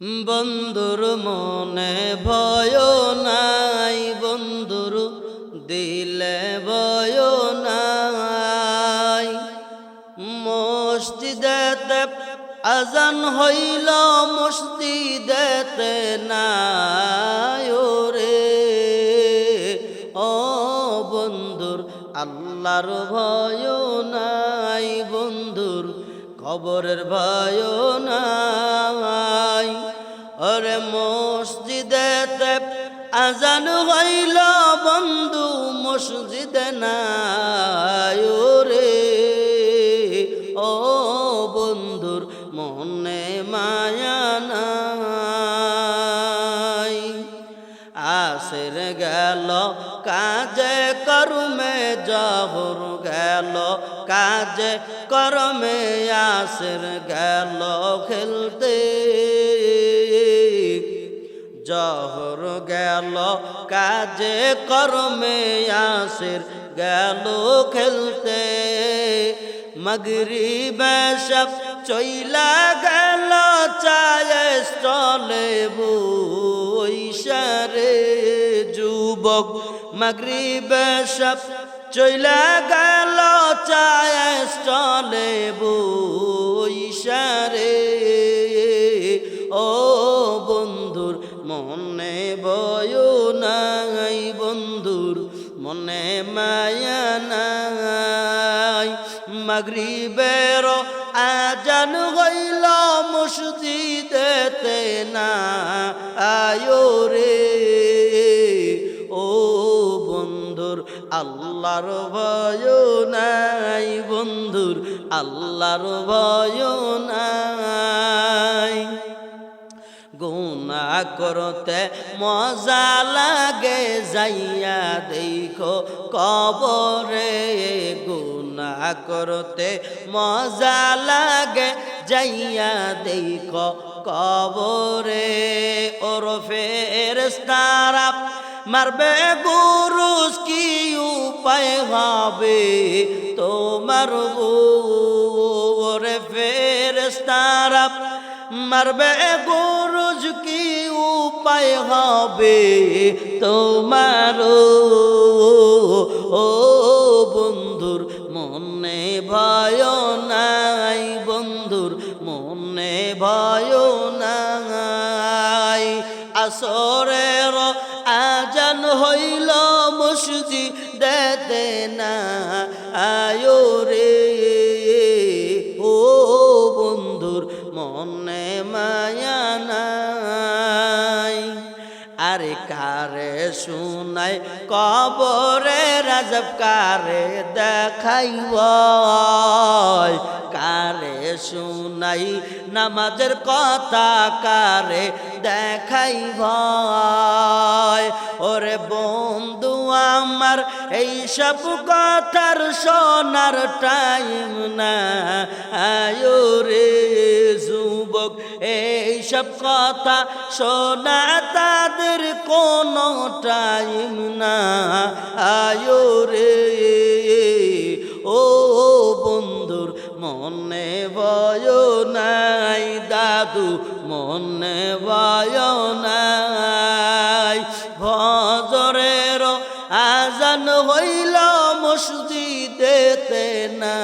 বন্ধুর মনে ভয় নাই, বন্ধুর দিলে ভয় নাই। মসজিদেতে আজান হইল মসজিদেতে নাই রে ও বন্ধুর আল্লাহর ভয় নাই, বন্ধুর কবরের ভয় নাই। ওরে মসজিদেতে আজান হইল, বন্ধু মসজিদে নাই রে ও বন্ধুর মনে মায়া নাই। আসের গেল, কাজে করমে জহর গেল, কাজে করমে আসের গেল খেলতে। জহর গেল, কাজে করমে আসের গেল খেলতে। মগরি বেশব চইলা গেল চলে বৈশারে যুবক। মগরি বেশব চইলা গেল চলে বৈশারে মনে বয় নাই বন্ধুর, মনে মায়া নাই। মাগরিবের আজান হইল মসজিদেতে না, আয়ো রে। ও বন্ধুর, আল্লাহর ভয় নাই বন্ধুর, আল্লাহর ভয় নাই। করতে মজা লাগে যাইয়া দেখো কবরে গুনা করতে মজা লাগে যাইয়া দেখো কবরে ওর ফের তারা মারবে গুরুস কি উপায় হবে তোমার ওরে মারবে গরুজ কি উপায় হবে তোমার ও বন্ধুর মনে ভয় নাই, বন্ধুর মনে ভয় নাই। আসরের আজান হইল মসজি দেতে না আয়ো রে কারে শুনাই, কবরে রাজব কারে দেখাইব কারে শুনাই, নামাজের কথা কারে দেখাইব ওরে বন্ধু আমার এই সব কথার সোনার টাইম না আয়ো রে যুবক এই সব কথা শোনা তাদের কোনো টাইম না। আয়ো রে, ও বন্ধুর মনে ভয় নাই, দাদু মনে ভয় নাই। ভজরের আজান হইল মসজিদেতে না।